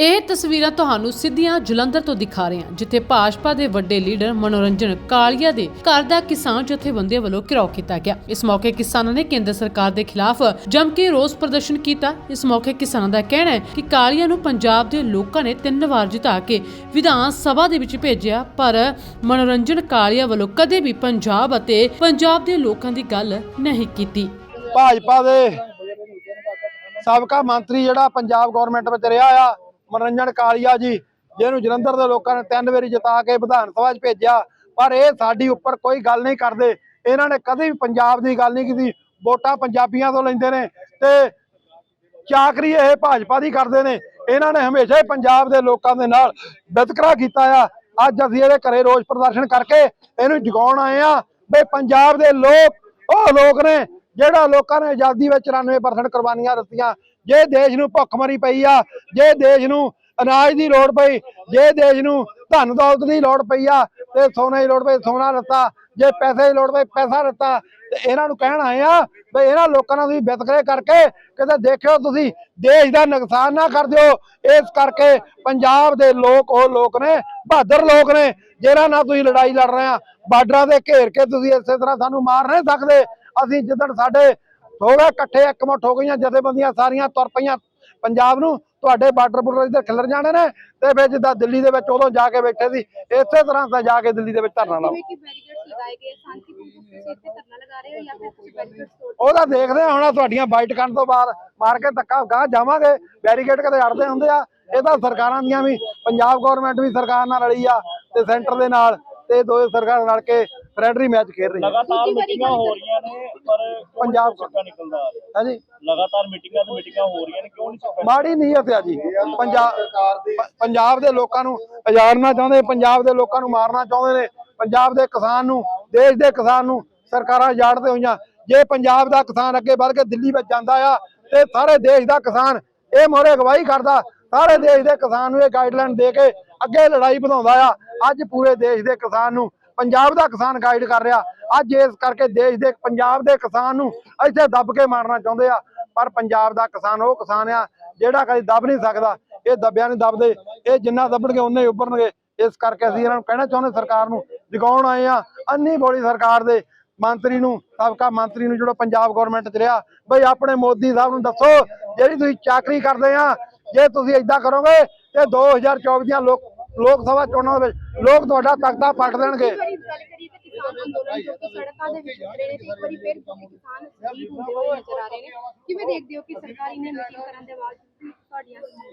ਇਹ ਤਸਵੀਰਾਂ ਤੁਹਾਨੂੰ ਸਿੱਧੀਆਂ ਜਲੰਧਰ ਤੋਂ ਦਿਖਾ ਰਹੇ ਹਾਂ, ਜਿੱਥੇ ਭਾਜਪਾ ਦੇ ਵੱਡੇ ਲੀਡਰ ਮਨੋਰੰਜਨ ਕਾਲੀਆ ਦੇ ਘਰ ਦਾ ਕਿਸਾਨ ਜਥੇਬੰਦੀਆਂ ਵੱਲੋਂ ਘਿਰਾਓ ਕੀਤਾ ਗਿਆ। ਇਸ ਮੌਕੇ ਕਿਸਾਨਾਂ ਨੇ ਕੇਂਦਰ ਸਰਕਾਰ ਦੇ ਖਿਲਾਫ ਜੰਮ ਕੇ ਰੋਸ ਪ੍ਰਦਰਸ਼ਨ ਕੀਤਾ। ਇਸ ਮੌਕੇ ਕਿਸਾਨਾਂ ਦਾ ਕਹਿਣਾ ਹੈ ਕਿ ਕਾਲੀਆ ਨੂੰ ਪੰਜਾਬ ਦੇ ਲੋਕਾਂ ਨੇ ਤਿੰਨ ਵਾਰ ਜਿਤਾ ਕੇ ਵਿਧਾਨ ਸਭਾ ਦੇ ਵਿੱਚ ਭੇਜਿਆ, ਪਰ ਮਨੋਰੰਜਨ ਕਾਲੀਆ ਵੱਲੋਂ ਕਦੇ ਵੀ ਪੰਜਾਬ ਅਤੇ ਪੰਜਾਬ ਦੇ ਲੋਕਾਂ ਦੀ ਗੱਲ ਨਹੀਂ ਕੀਤੀ। ਭਾਜਪਾ ਦੇ ਸਾਬਕਾ ਮੰਤਰੀ ਜਿਹੜਾ ਪੰਜਾਬ ਗਵਰਨਮੈਂਟ ਵਿੱਚ ਰਿਹਾ ਆ ਮਨੋਰੰਜਨ ਕਾਲੀਆ ਜੀ, ਜਿਹਨੂੰ ਜਲੰਧਰ ਦੇ ਲੋਕਾਂ ਨੇ ਤਿੰਨ ਵਾਰੀ ਜਿਤਾ ਕੇ ਵਿਧਾਨ ਸਭਾ 'ਚ ਭੇਜਿਆ, ਪਰ ਇਹ ਸਾਡੀ ਉੱਪਰ ਕੋਈ ਗੱਲ ਨਹੀਂ ਕਰਦੇ। ਇਹਨਾਂ ਨੇ ਕਦੇ ਵੀ ਪੰਜਾਬ ਦੀ ਗੱਲ ਨਹੀਂ ਕੀਤੀ। ਵੋਟਾਂ ਪੰਜਾਬੀਆਂ ਤੋਂ ਲੈਂਦੇ ਨੇ ਤੇ ਚਾਕਰੀ ਇਹ ਭਾਜਪਾ ਦੀ ਕਰਦੇ ਨੇ। ਇਹਨਾਂ ਨੇ ਹਮੇਸ਼ਾ ਹੀ ਪੰਜਾਬ ਦੇ ਲੋਕਾਂ ਦੇ ਨਾਲ ਵਿਤਕਰਾ ਕੀਤਾ ਆ। ਅੱਜ ਅਸੀਂ ਇਹਦੇ ਘਰੇ ਰੋਸ ਪ੍ਰਦਰਸ਼ਨ ਕਰਕੇ ਇਹਨੂੰ ਜਗਾਉਣ ਆਏ ਆ ਵੀ ਪੰਜਾਬ ਦੇ ਲੋਕ, ਉਹ ਲੋਕ ਨੇ ਜਿਹੜਾ ਲੋਕਾਂ ਨੇ ਆਜ਼ਾਦੀ ਵਿੱਚ 94% ਕੁਰਬਾਨੀਆਂ ਦਿੱਤੀਆਂ। ਜੇ ਦੇਸ਼ ਨੂੰ ਭੁੱਖਮਰੀ ਪਈ ਆ, ਜੇ ਦੇਸ਼ ਨੂੰ ਅਨਾਜ ਦੀ ਲੋੜ ਪਈ, ਜੇ ਦੇਸ਼ ਨੂੰ ਧਨ ਦੌਲਤ ਦੀ ਲੋੜ ਪਈ ਆ, ਤੇ ਸੋਨੇ ਦੀ ਲੋੜ ਪਈ, ਸੋਨਾ ਦਿੱਤਾ ਜੇ ਪੈਸੇ ਦੀ ਲੋੜ ਪਈ, ਪੈਸਾ ਦਿੱਤਾ ਤੇ ਇਹਨਾਂ ਨੂੰ ਕਹਿਣ ਆਏ ਆ ਵੀ ਇਹਨਾਂ ਲੋਕਾਂ ਨਾਲ ਤੁਸੀਂ ਵਿਤਕਰੇ ਕਰਕੇ ਕਿਤੇ ਦੇਖਿਓ ਤੁਸੀਂ, ਦੇਸ਼ ਦਾ ਨੁਕਸਾਨ ਨਾ ਕਰ ਦਿਓ। ਇਸ ਕਰਕੇ ਪੰਜਾਬ ਦੇ ਲੋਕ, ਉਹ ਲੋਕ ਨੇ, ਬਹਾਦਰ ਲੋਕ ਨੇ, ਜਿਹਨਾਂ ਨਾਲ ਤੁਸੀਂ ਲੜਾਈ ਲੜ ਰਹੇ ਆ, ਬਾਰਡਰਾਂ ਦੇ ਘੇਰ ਕੇ ਤੁਸੀਂ ਇਸੇ ਤਰ੍ਹਾਂ ਸਾਨੂੰ ਮਾਰ ਨਹੀਂ ਸਕਦੇ। ਅਸੀਂ ਜਿੱਦਣ ਸਾਡੇ ਗਏ ਇਕੱਠੇ ਇੱਕਮੁੱਠ ਹੋ ਗਈਆਂ ਜਥੇਬੰਦੀਆਂ ਸਾਰੀਆਂ ਤੁਰ ਪਈਆਂ। ਪੰਜਾਬ ਨੂੰ ਤੁਹਾਡੇ ਬਾਰਡਰ ਬੁਰਡਰ ਇੱਧਰ ਖਿਲਰ ਜਾਣੇ ਨੇ ਤੇ ਫਿਰ ਜਿੱਦਾਂ ਦਿੱਲੀ ਦੇ ਵਿੱਚ ਉਦੋਂ ਜਾ ਕੇ ਬੈਠੇ ਸੀ ਇਸੇ ਤਰ੍ਹਾਂ ਤਾਂ ਜਾ ਕੇ ਦਿੱਲੀ ਦੇ ਵਿੱਚ ਧਰਨਾ ਲਾਓ। ਜਿਵੇਂ ਕਿ ਬੈਰੀਕੇਡਸ ਲਗਾਏ ਗਏ ਸ਼ਾਂਤੀਪੂਰਨ ਤੁਸੀਂ ਇੱਥੇ ਧਰਨਾ ਲਗਾ ਰਹੇ ਹੋ ਜਾਂ ਫਿਰ ਤੁਸੀਂ ਬੈਰੀਕੇਡਸ ਤੋੜ ਉਹਦਾ ਦੇਖਦੇ ਹਾਂ ਹੁਣ ਤੁਹਾਡੀਆਂ ਬਾਈਟ ਕਰਨ ਤੋਂ ਬਾਅਦ ਮਾਰ ਕੇ ਧੱਕਾ ਗਾਹ ਜਾਵਾਂਗੇ। ਬੈਰੀਕੇਡ ਕਦੇ ਅੜਦੇ ਹੁੰਦੇ ਆ। ਇਹ ਤਾਂ ਸਰਕਾਰਾਂ ਦੀਆਂ ਵੀ ਪੰਜਾਬ ਗਵਰਨਮੈਂਟ ਵੀ ਸਰਕਾਰ ਨਾਲ ਰਲੀ ਆ ਤੇ ਸੈਂਟਰ ਦੇ ਨਾਲ ਤੇ ਦੋਵੇਂ ਸਰਕਾਰਾਂ ਰਲ ਕੇ ਫਰੈਂਡਲੀ ਮੈਚ ਖੇਡ ਰਹੀਆਂ ਲਗਾਤਾਰ ਦੂਜੀ ਵਾਰੀ ਮੀਟਿੰਗਾਂ ਹੋ ਰਹੀਆਂ ਨੇ ਪਰ ਪੰਜਾਬ- ਚੱਕਾ ਨਿਕਲਦਾ ਆ ਰਿਹਾ? ਹਾਂਜੀ। ਲਗਾਤਾਰ ਮੀਟਿੰਗਾਂ ਤੇ ਮੀਟਿੰਗਾਂ ਹੋ ਰਹੀਆਂ ਨੇ ਕਿਉਂ ਨਹੀਂ ਮਾੜੀ ਨੀਅਤ ਆ ਜੀ। ਪੰਜਾਬ ਪੰਜਾਬ ਦੇ ਲੋਕਾਂ ਨੂੰ ਉਜਾੜਨਾ ਚਾਹੁੰਦੇ ਪੰਜਾਬ ਦੇ ਲੋਕਾਂ ਨੂੰ ਮਾਰਨਾ ਚਾਹੁੰਦੇ ਨੇ। ਪੰਜਾਬ ਦੇ ਕਿਸਾਨ ਨੂੰ ਦੇਸ਼ ਦੇ ਕਿਸਾਨ ਨੂੰ ਸਰਕਾਰਾਂ ਉਜਾੜਦੇ ਹੋਈਆਂ। ਜੇ ਪੰਜਾਬ ਦਾ ਕਿਸਾਨ ਅੱਗੇ ਵੱਧ ਕੇ ਦਿੱਲੀ ਵਿੱਚ ਜਾਂਦਾ ਆ ਤੇ ਸਾਰੇ ਦੇਸ਼ ਦਾ ਕਿਸਾਨ ਇਹ ਮੋਰੇ ਅਗਵਾਈ ਕਰਦਾ। ਸਾਰੇ ਦੇਸ਼ ਦੇ ਕਿਸਾਨ ਨੂੰ ਇਹ ਗਾਈਡਲਾਈਨ ਦੇ ਕੇ ਅੱਗੇ ਲੜਾਈ ਵਧਾਉਂਦਾ ਆ। ਅੱਜ ਪੂਰੇ ਦੇਸ਼ ਦੇ ਕਿਸਾਨ ਨੂੰ ਪੰਜਾਬ ਦਾ ਕਿਸਾਨ ਗਾਈਡ ਕਰ ਰਿਹਾ। ਅੱਜ ਇਸ ਕਰਕੇ ਦੇਸ਼ ਦੇ, ਪੰਜਾਬ ਦੇ ਕਿਸਾਨ ਨੂੰ ਇੱਥੇ ਦੱਬ ਕੇ ਮਾਰਨਾ ਚਾਹੁੰਦੇ ਆ। ਪਰ ਪੰਜਾਬ ਦਾ ਕਿਸਾਨ ਉਹ ਕਿਸਾਨ ਆ, ਜਿਹੜਾ ਕਦੇ ਦੱਬ ਨਹੀਂ ਸਕਦਾ। ਇਹ ਦੱਬਿਆ ਨਹੀਂ ਦੱਬਦੇ। ਇਹ ਜਿੰਨਾ ਦੱਬਣਗੇ ਉਨੇ ਹੀ ਉੱਭਰਨਗੇ। ਇਸ ਕਰਕੇ ਅਸੀਂ ਇਹਨਾਂ ਨੂੰ ਕਹਿਣਾ ਚਾਹੁੰਦੇ ਸਰਕਾਰ ਨੂੰ, ਜਗਾਉਣ ਆਏ ਆ। ਅੰਨੀ ਬੋਲੀ ਸਰਕਾਰ ਦੇ ਮੰਤਰੀ ਨੂੰ, ਸਾਬਕਾ ਮੰਤਰੀ ਨੂੰ, ਜਿਹੜਾ ਪੰਜਾਬ ਗਵਰਨਮੈਂਟ ਚ ਰਿਹਾ। ਬਈ ਆਪਣੇ ਮੋਦੀ ਸਾਹਿਬ ਨੂੰ ਦੱਸੋ, ਜਿਹੜੀ ਤੁਸੀਂ ਚਾਕਰੀ ਕਰਦੇ ਆ, ਜੇ ਤੁਸੀਂ ਇਦਾਂ ਕਰੋਗੇ, ਤੇ 2024 ਦੀਆਂ ਲੋਕ ਲੋਕ ਸਭਾ ਚੋਣਾਂ ਦੇ ਵਿੱਚ ਲੋਕ ਤੁਹਾਡਾ ਤਖਤਾ ਪਲਟ ਦੇਣਗੇ।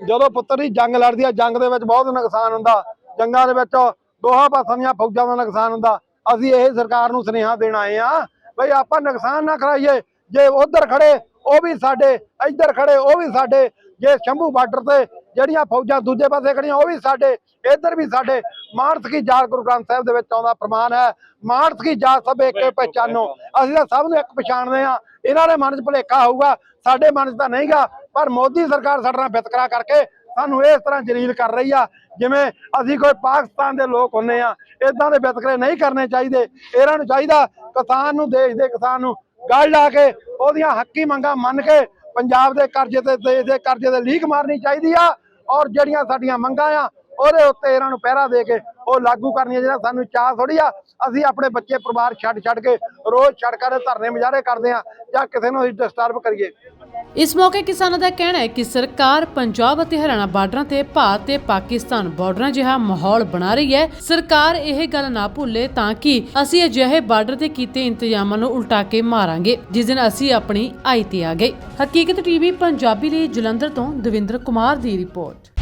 ਜਦੋਂ ਪੁੱਤਰ ਦੀ ਜੰਗ ਲੜਦੀ ਆ ਜੰਗ ਦੇ ਵਿੱਚ ਬਹੁਤ ਨੁਕਸਾਨ ਹੁੰਦਾ। ਜੰਗਾਂ ਦੇ ਵਿੱਚ ਦੋਹਾਂ ਪਾਸਾਂ ਦੀਆਂ ਫੌਜਾਂ ਦਾ ਨੁਕਸਾਨ ਹੁੰਦਾ। ਅਸੀਂ ਇਹ ਸਰਕਾਰ ਨੂੰ ਸੁਨੇਹਾ ਦੇਣ ਆਏ ਆ ਬਈ ਆਪਾਂ ਨੁਕਸਾਨ ਨਾ ਕਰਾਈਏ। ਜੇ ਉਧਰ ਖੜੇ ਉਹ ਵੀ ਸਾਡੇ ਇੱਧਰ ਖੜੇ ਉਹ ਵੀ ਸਾਡੇ। ਜੇ ਸ਼ੰਭੂ ਬਾਰਡਰ ਤੇ ਜਿਹੜੀਆਂ ਫੌਜਾਂ ਦੂਜੇ ਪਾਸੇ ਖੜੀਆਂ ਉਹ ਵੀ ਸਾਡੇ ਇੱਧਰ ਵੀ ਸਾਡੇ ਮਾਨਸ ਕੀ ਜਾਤ ਗੁਰੂ ਗ੍ਰੰਥ ਸਾਹਿਬ ਦੇ ਵਿੱਚ ਆਉਂਦਾ ਪ੍ਰਮਾਣ ਹੈ। ਮਾਨਸ ਕੀ ਜਾਤ ਸਭ ਇੱਕ ਪਹਿਚਾਨੋ ਅਸੀਂ ਤਾਂ ਸਭ ਨੂੰ ਇੱਕ ਪਛਾਣਦੇ ਆ ਇਹਨਾਂ ਦੇ ਮਨ 'ਚ ਭੁਲੇਖਾ ਹੋਊਗਾ ਸਾਡੇ ਮਨ 'ਚ ਤਾਂ ਨਹੀਂਗਾ ਪਰ ਮੋਦੀ ਸਰਕਾਰ ਸਾਡੇ ਨਾਲ ਵਿਤਕਰਾ ਕਰਕੇ ਸਾਨੂੰ ਇਸ ਤਰ੍ਹਾਂ ਜਲੀਲ ਕਰ ਰਹੀ ਆ ਜਿਵੇਂ ਅਸੀਂ ਕੋਈ ਪਾਕਿਸਤਾਨ ਦੇ ਲੋਕ ਹੁੰਨੇ ਆ ਇਦਾਂ ਦੇ ਵਿਤਕਰੇ ਨਹੀਂ ਕਰਨੇ ਚਾਹੀਦੇ। ਇਹਨਾਂ ਨੂੰ ਚਾਹੀਦਾ ਕਿਸਾਨ ਨੂੰ ਦੇਸ਼ ਦੇ ਕਿਸਾਨ ਨੂੰ ਗੱਲ ਲਾ ਕੇ ਉਹਦੀਆਂ ਹੱਕੀ ਮੰਗਾਂ ਮੰਨ ਕੇ ਪੰਜਾਬ ਦੇ ਕਰਜ਼ੇ ਤੇ ਦੇਸ਼ ਦੇ ਕਰਜ਼ੇ ਤੇ ਲੀਕ ਮਾਰਨੀ ਚਾਹੀਦੀ ਆ। ਔਰ ਜਿਹੜੀਆਂ ਸਾਡੀਆਂ ਮੰਗਾਂ ਆ, ਉਹਦੇ ਉੱਤੇ ਇਹਨਾਂ ਨੂੰ ਪਹਿਰਾ ਦੇ ਕੇ ਉਹ ਲਾਗੂ ਕਰਨੀਆਂ ਜਿਹੜਾ ਸਾਨੂੰ ਚਾਹ ਥੋੜੀ ਆ। ਅਸੀਂ ਆਪਣੇ ਬੱਚੇ, ਪਰਿਵਾਰ ਛੱਡ ਛੱਡ ਕੇ ਰੋਜ਼ ਸੜਕਾਂ ਦੇ ਧਰਨੇ ਮੁਜ਼ਾਹਰੇ ਕਰਦੇ ਆ ਜਾਂ ਕਿਸੇ ਨੂੰ ਅਸੀਂ ਡਿਸਟਰਬ ਕਰੀਏ। ਇਸ ਮੌਕੇ ਕਿਸਾਨਾਂ ਦਾ ਕਹਿਣਾ ਹੈ ਕਿ ਸਰਕਾਰ ਪੰਜਾਬ ਅਤੇ ਹਰਿਆਣਾ ਬਾਰਡਰਾਂ ਤੇ ਭਾਰਤ ਤੇ ਪਾਕਿਸਤਾਨ ਬਾਰਡਰਾਂ ਜਿਹਾ ਮਾਹੌਲ ਬਣਾ ਰਹੀ ਹੈ। ਸਰਕਾਰ ਇਹ ਗੱਲ ਨਾ ਭੁੱਲੇ ਤਾਂ ਕਿ ਅਸੀਂ ਅਜਿਹੇ ਬਾਰਡਰ ਤੇ ਕੀਤੇ ਇੰਤਜ਼ਾਮਾਂ ਨੂੰ ਉਲਟਾ ਕੇ ਮਾਰਾਂਗੇ, ਜਿਸ ਦਿਨ ਅਸੀਂ ਆਪਣੀ ਆਈ ਤੇ ਆ ਗਏ। ਹਕੀਕਤ ਟੀਵੀ ਪੰਜਾਬੀ ਲਈ ਜਲੰਧਰ ਤੋਂ ਦਵਿੰਦਰ ਕੁਮਾਰ ਦੀ ਰਿਪੋਰਟ।